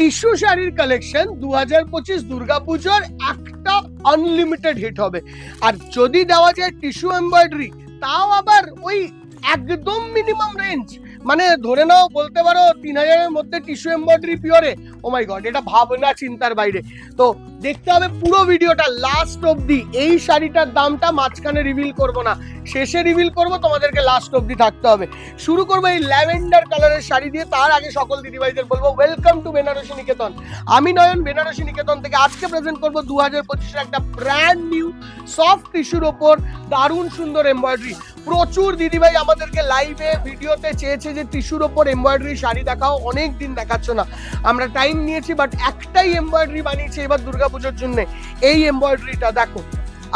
Tissue শাড়ির collection দু হাজার পঁচিশ দুর্গাপুজোর একটা আনলিমিটেড হিট হবে। আর যদি দেওয়া যায় টিস্যু এমব্রয়ডারি তাও আবার ওই একদম মিনিমাম রেঞ্জ মানে ধরে নাও, বলতে পারো তিন হাজারের মধ্যে টিস্যু এমব্রয়ডারি পিওরে ও মাই গড এটা ভাবনা চিন্তার বাইরে। তো দেখতে হবে পুরো ভিডিওটা লাস্ট অবধি। এই শাড়িটার দামটা মাঝখানে রিভিল করব না। শেষে রিভিল করব, তোমাদেরকে লাস্ট অবধি থাকতে হবে। শুরু করব এই ল্যাভেন্ডার কালারের শাড়ি দিয়ে। তার আগে সকল দিদিভাইদের বলব ওয়েলকাম টু বেনারসি নিকেতন আমি নয়ন বেনারসি নিকেতন থেকে আজকে প্রেজেন্ট করব দু হাজার পঁচিশের একটা ব্র্যান্ড নিউ সফট টিস্যুর ওপর দারুণ সুন্দর এমব্রয়ডারি প্রচুর দিদিভাই আমাদেরকে লাইভে ভিডিওতে চেয়েছে যে টিস্যুর ওপর এমব্রয়ডারি শাড়ি দেখাও অনেক দিন দেখাচ্ছ না। আমরা টাইম নিয়েছি বাট একটাই এমব্রয়ডারি বানিয়েছি এবার দুর্গাপুজোর জন্য। এই এমব্রয়ডারিটা দেখো।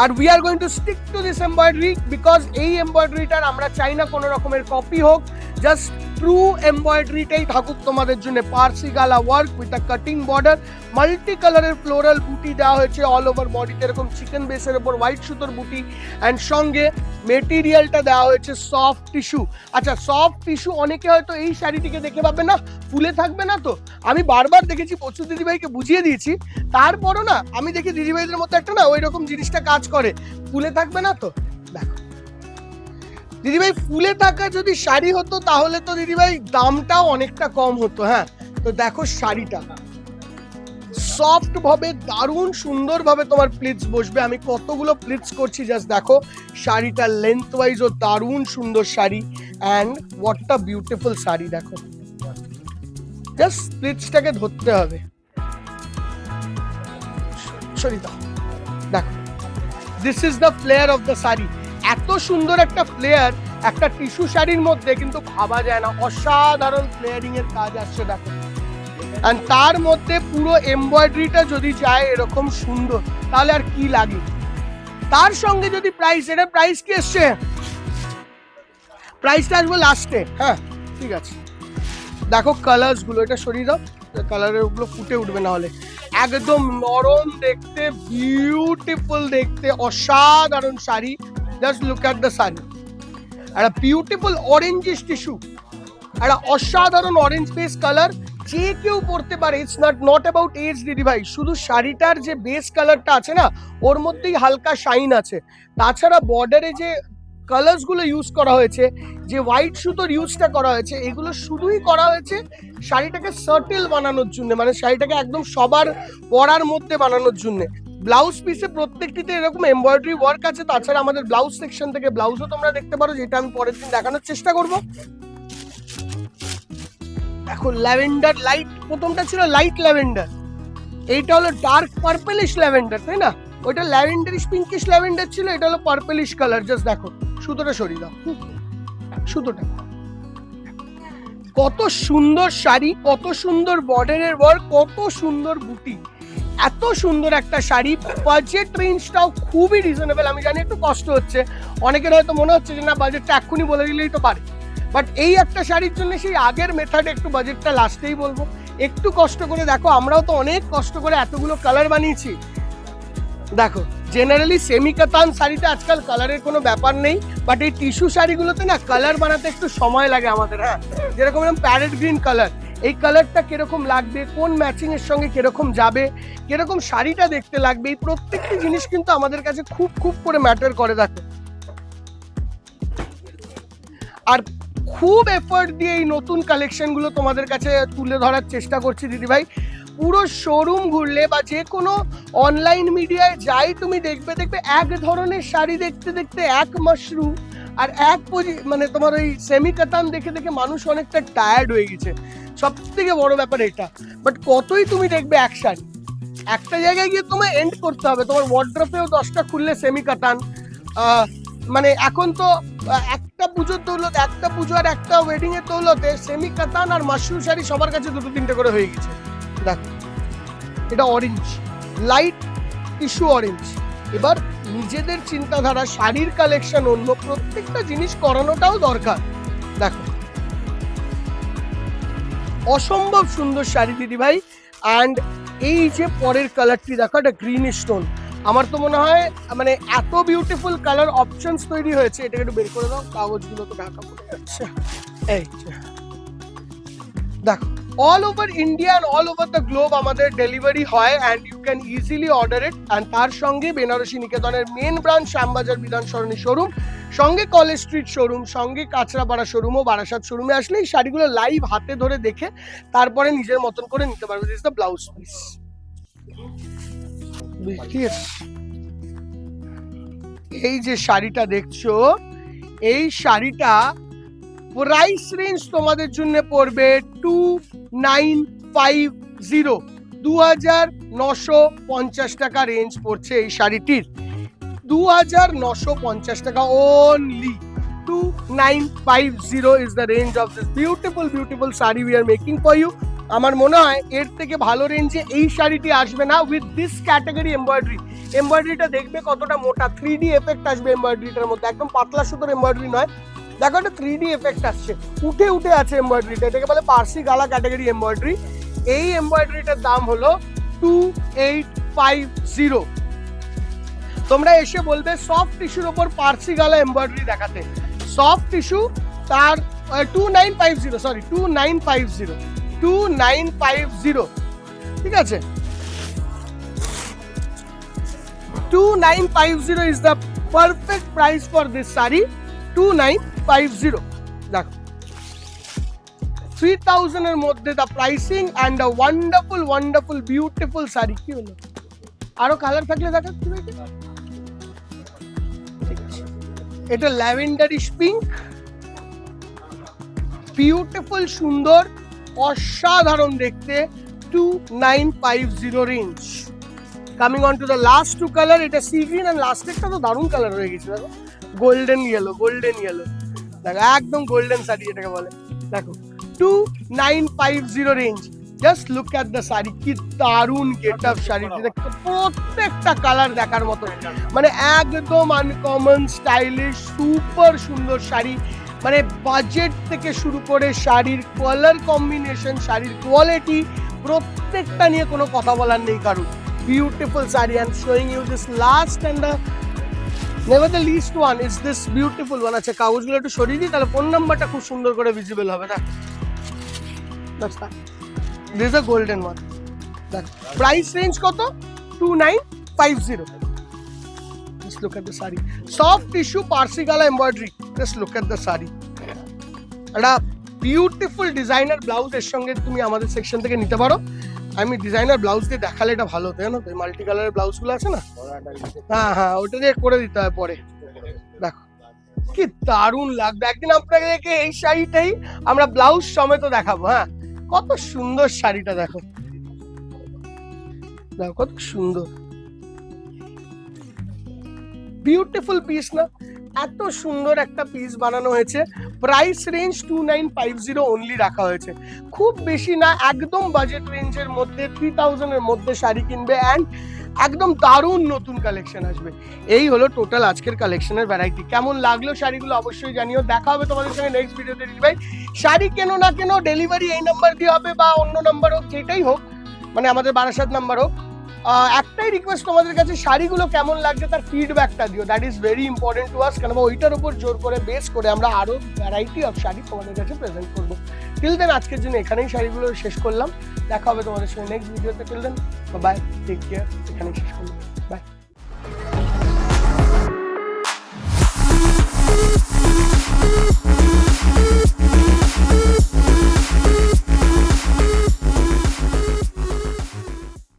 আর we are going to stick to this embroidery because এই এমব্রয়ডারিটার আমরা চাই না কোনো রকমের কপি হোক। জাস্ট ট্রু এমব্রয়ডারিটাই থাকুক তোমাদের জন্য। Parsi gala work with a cutting border multi কালারের ফ্লোরাল বুটি দেওয়া হয়েছে অল ওভার বডিতে এরকম চিকেন বেসের ওপর হোয়াইট সুতোর বুটি অ্যান্ড সঙ্গে মেটেরিয়ালটা দেওয়া হয়েছে সফট টিস্যু আচ্ছা সফট টিস্যু অনেকে হয়তো এই শাড়িটিকে দেখে পাবে না, ফুলে থাকবে না তো? আমি বারবার দেখেছি প্রচুর দিদিভাইকে বুঝিয়ে দিয়েছি। তারপরও না, আমি দেখি দিদিভাইদের মতো একটা না ওই রকম জিনিসটা কাজ করে। ফুলে থাকবে না তো? দেখো। দিদিভাই, ফুলে থাকা যদি শাড়ি হতো, তাহলে তো দিদিভাই দামটাও অনেকটা কম হতো হ্যাঁ? তো দেখো শাড়িটা। সফট ভাবে দারুণ সুন্দর ভাবে তোমার প্লিটস বসবে। আমি কতগুলো প্লিটস করছি জাস্ট দেখো। শাড়িটা লেন্থ ওয়াইজও দারুণ সুন্দর sari. And what a beautiful sari, দেখো। জাস্ট প্লিটসটাকে ধরতে হবে। সরিতা দেখো। This is the flare of the sari. এত সুন্দর একটা ফ্লেয়ার একটা টিস্যু শাড়ির মধ্যে কিন্তু ভাবা যায় না। অসাধারণ ফ্লেয়ারিং এর কাজ আসছে, দেখো। আর তার মধ্যে পুরো এমব্রয়ডারিটা যদি যায় এরকম সুন্দর, তাহলে আর কি লাগে? তার সঙ্গে যদি প্রাইস এটা প্রাইস কি এসছে? প্রাইসটা আসব লাস্টে হ্যাঁ ঠিক আছে। দেখো কালার্সগুলো, এটা সরিয়ে দাও। কালারের ওগুলো ফুটে উঠবে না হলে একদম নরম দেখতে বিউটিফুল দেখতে, অসাধারণ sari. Just look at the sari একটা বিউটিফুল অরেঞ্জিস টিস্যু একটা অসাধারণ অরেঞ্জ বেস কালার যে কেউ পরতে পারে it's not not about age দিদি ভাই। শুধু শাড়িটার যে বেস কালারটা আছে না, ওর মধ্যেই হালকা শাইন আছে। তাছাড়া বর্ডারে যে কালার্সগুলো ইউজ করা হয়েছে, যে হোয়াইট সুতোর ইউজটা করা হয়েছে, এগুলো শুধুই করা হয়েছে শাড়িটাকে সার্টেল বানানোর জন্য মানে শাড়িটাকে একদম সবার পরার মধ্যে বানানোর জন্য। ব্লাউজ পিসে প্রত্যেকটিতে এরকম এমব্রয়ডারি ওয়ার্ক আছে, তাছাড়া আমাদের ব্লাউজ সেকশন থেকে ব্লাউজও তোমরা দেখতে পারো, যেটা আমি পরের দিন দেখানোর চেষ্টা করব। দেখো, ল্যাভেন্ডার লাইট, প্রথমটা ছিল লাইট ল্যাভেন্ডার। এইটা হলো ডার্ক পার্পেলিশ ল্যাভেন্ডার, তাই না? ওইটা ল্যাভেন্ডারিশ পিঙ্কিশ ল্যাভেন্ডার ছিল, এটা হলো পার্পেলিশ কালার, জাস্ট দেখো, সুতোটা সরিয়ে দাও। সুতোটা। কত সুন্দর শাড়ি, কত সুন্দর বর্ডারের ওয়ার্ক কত সুন্দর বুটি। এত সুন্দর একটা শাড়ি বাজেট রেঞ্জটাও খুবই রিজনেবল আমি জানি একটু কষ্ট হচ্ছে। অনেকের হয়তো মনে হচ্ছে যে না বাজেটটা এক্ষুনি বলে দিলেই তো পারে। বাট এই একটা শাড়ির জন্য সেই আগের মেথডে একটু বাজেটটা লাস্টেই বলব। একটু কষ্ট করে দেখো, আমরাও তো অনেক কষ্ট করে এতগুলো কালার বানিয়েছি। দেখো জেনারেলি সেমি কাতান শাড়িতে আজকাল কালারের কোনো ব্যাপার নেই বাট এই টিস্যু শাড়িগুলোতে না কালার বানাতে একটু সময় লাগে আমাদের হ্যাঁ? যেরকম এরকম প্যারেট গ্রিন কালার এই কালারটা কীরকম লাগবে, কোন ম্যাচিংয়ের সঙ্গে কীরকম যাবে, কীরকম শাড়িটা দেখতে লাগবে, এই প্রত্যেকটি জিনিস কিন্তু আমাদের কাছে খুব খুব করে ম্যাটার করে দেখো। আর খুব এফোর্ট দিয়ে এই নতুন কালেকশনগুলো তোমাদের কাছে তুলে ধরার চেষ্টা করছি, দিদিভাই। পুরো শোরুম ঘুরলে বা যে কোনো অনলাইন মিডিয়ায় যাই তুমি দেখবে দেখবে এক ধরনের শাড়ি দেখতে দেখতে এক মাশরুম আর এক মানে তোমার ওই সেমি কাতান দেখে দেখে মানুষ অনেকটা টায়ার্ড হয়ে গেছে। সব থেকে বড় ব্যাপার এটা। বাট কতই তুমি দেখবে এক শাড়ি? একটা জায়গায় গিয়ে তোমায় এন্ড করতে হবে। তোমার ওয়ার্ড্রপেও দশটা খুললে সেমি কাতান মানে এখন তো একটা পুজোর দৌলত, একটা পুজো আর একটা ওয়েডিং এর দৌলতে সেমি কাতান আর মাশরুম শাড়ি সবার কাছে দুটো তিনটে করে হয়ে গেছে। দেখ, এটা অরেঞ্জ লাইট টিস্যু অরেঞ্জ এবার নিজেদের চিন্তাধারা, শাড়ির কালেকশন অন্য প্রত্যেকটা জিনিস করানোটাও দরকার। দেখো, অসম্ভব সুন্দর শাড়ি দিদি ভাই অ্যান্ড এই যে পরের কালারটি দেখো, এটা গ্রিন স্টোন আমার তো মনে হয় মানে এত বিউটিফুল কালার অপশনস তৈরি হয়েছে, এটাকে একটু বের করে দাও, কাগজগুলো তো ঢাকা পড়ে যাচ্ছে। এই। দেখো all over India and all over the globe আমাদের ডেলিভারি হয় and you can easily order it and তার সঙ্গে Banarasi নিকেতনের main branch Shyambazar Bidhan Sarani showroom সঙ্গে কলেজ স্ট্রিট শোরুম সঙ্গে কাঁচরাপাড়া শোরুম ও বারাসাত শোরুমে আসলে এই শাড়িগুলো লাইভ হাতে ধরে দেখে তারপরে নিজের মতন করে নিতে পারবে। দিস দ্য ব্লাউজ পিস এই যে শাড়িটা দেখছ, এই শাড়িটা প্রাইস রেঞ্জ তোমাদের জন্য পড়বে টু নাইন ফাইভ জিরো দু হাজার নশো পঞ্চাশ টাকা রেঞ্জ পড়ছে এই শাড়িটির। দু হাজার নশো পঞ্চাশ টাকা only two nine five zero is the range of this beautiful beautiful sari we are making for you আমার মনে হয় এর থেকে ভালো রেঞ্জে এই শাড়িটি আসবে না উইথ দিস ক্যাটাগরি এমব্রয়ডারি এমব্রয়ডারিটা দেখবে কতটা মোটা। থ্রি ডি এফেক্ট আসবে এমব্রয়ডারিটার মধ্যে। একদম পাতলা সুতোর এমব্রয়ডারি নয়। দেখো একটা থ্রি ডি এফেক্ট আসছে। উঠে উঠে আছে এমব্রয়ডারিটা এটাকে বলে পার্সি গালা ক্যাটাগরি এমব্রয়ডারি এই এমব্রয়ডারিটার দাম হলো টু এইট ফাইভ জিরো তোমরা এসে বলবে সফট টিস্যুর ওপর পার্সি গালা এমব্রয়ডারি দেখাতে। সফট টিস্যু তার two nine five zero sorry two nine five zero two nine five zero ঠিক আছে? Two nine five zero is the perfect price for this sari two nine five zero দেখো। Three থাউজেন্ডের মধ্যে the pricing and a wonderful wonderful beautiful sari কি হলো? আরও colour থাকলে আছে এটা ল্যাভেন্ডারিশ পিঙ্ক বিউটিফুল সুন্দর। অসাধারণ দেখতে two nine five zero range coming on to the last two colour এটা সি গ্রিন অ্যান্ড লাস্টেরটা তো দারুণ কালার হয়ে গেছে, দেখো। গোল্ডেন ইয়েলো গোল্ডেন ইয়েলো দেখো, একদম গোল্ডেন শাড়ি এটাকে বলে। দেখো two nine five zero range just look at the sari, কি দারুণ গেট আপ শাড়িটি দেখতে প্রত্যেকটা কালার দেখার মতো। মানে একদম আনকমন স্টাইলিশ সুপার সুন্দর শাড়ি। মানে বাজেট থেকে শুরু করে শাড়ির কালার কম্বিনেশন শাড়ির কোয়ালিটি প্রত্যেকটা নিয়ে কোনো কথা বলার নেই কারণ beautiful sari and showing you this last and the never the list one is this beautiful one আচ্ছা কাগজগুলো একটু সরিয়ে দিই, তাহলে ফোন নাম্বারটা খুব সুন্দর করে ভিজিবল হবে। না this a golden one price range কত? Two nine five zero look at the saree. Soft tissue Parsi gala Just look at the saree. একটা বিউটিফুল ডিজাইনার ব্লাউজ এর সঙ্গে তুমি আমাদের সেকশন থেকে নিতে পারো। আমি ডিজাইনার ব্লাউজ দিয়ে দেখালে এটা ভালো হতো, জানো তো? মাল্টি কালারের ব্লাউজগুলো আছে না? হ্যাঁ হ্যাঁ ওটা দিয়ে করে দিতে হয় পরে। দেখো, কি দারুণ লাগবে। একদিন আপনাদেরকে এই শাড়িটাই আমরা ব্লাউজ সমেত দেখাবো হ্যাঁ? কত সুন্দর শাড়িটা দেখো। দেখো, কত সুন্দর। বিউটিফুল পিস না? এত সুন্দর একটা পিস বানানো হয়েছে। Price range two nine five zero only রাখা হয়েছে। খুব বেশি না, একদম বাজেট রেঞ্জের মধ্যে থ্রি থাউজেন্ডের মধ্যে শাড়ি কিনবে অ্যান্ড একদম দারুণ নতুন কালেকশন আসবে। এই হলো টোটাল আজকের কালেকশনের ভ্যারাইটি কেমন লাগল শাড়িগুলো অবশ্যই জানিও। দেখা হবে তোমাদের সঙ্গে নেক্সট ভিডিওতে ভাই শাড়ি কেন না কেন ডেলিভারি এই নাম্বার দিয়ে হবে বা অন্য নাম্বার হোক, যেটাই হোক মানে আমাদের বারাসাত নাম্বার হোক। একটাই রিকোয়েস্ট তোমাদের কাছে, শাড়িগুলো কেমন লাগছে তার ফিডব্যাকটা দিও। That is very important to us কেন ওইটার উপর জোর করে বেস করে আমরা আরও ভ্যারাইটি অফ শাড়ি তোমাদের কাছে প্রেজেন্ট করব। টিল দেন আজকের জন্য এখানেই শাড়িগুলো শেষ করলাম। দেখা হবে তোমাদের সঙ্গে নেক্সট ভিডিওতে till then bye take care এখানেই শেষ করলাম। বাই